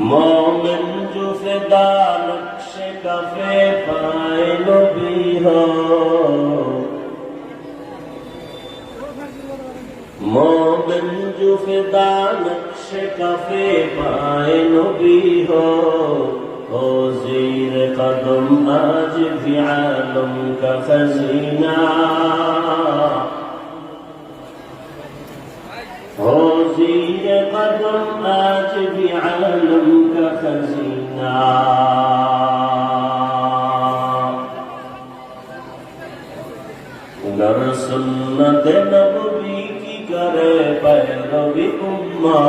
মোমেন জো ফেদা নকশে cafe পায় নবী হো মোমেন জো ফেদা নকশে কাফে পায় নবী হো ও জির কদম আজ ভি আলম কা খজিনা آت بعالمك خزينا گر سنت نبوی کی کرے پیروی امہ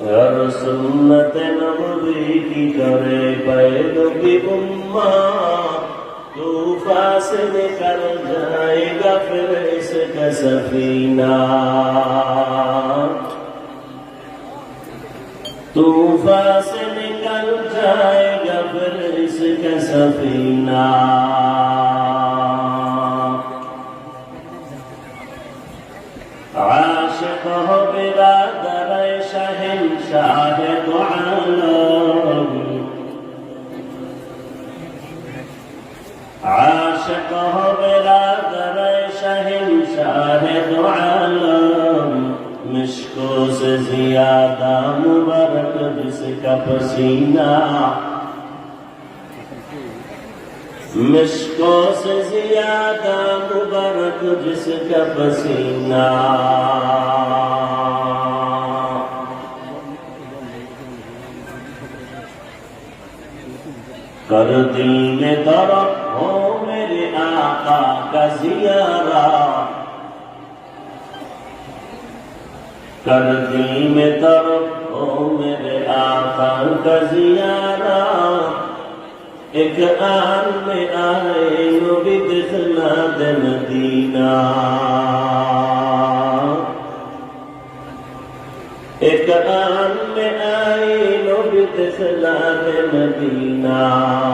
گر سنت نبوی کی کرے پیروی امہ تو فاصل کر جائے گا پھر كسفينا توفاصل كل جاي کر جائے گا پھر اس کا سفینہ عاشق ہو برادر عالم عاشق ہو مشکو سے زیادہ مبارک جس کا پسینہ مشکو سے زیادہ مبارک جس کا پسینہ کر دل میں درد ہو میرے آقا کا زیارہ کر دل میں تر او میرے آقا کا زیارہ ایک آن میں آئے نبی دخلا دے مدینہ ایک آن میں آئے نبی دخلا دے مدینہ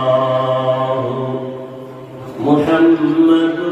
محمد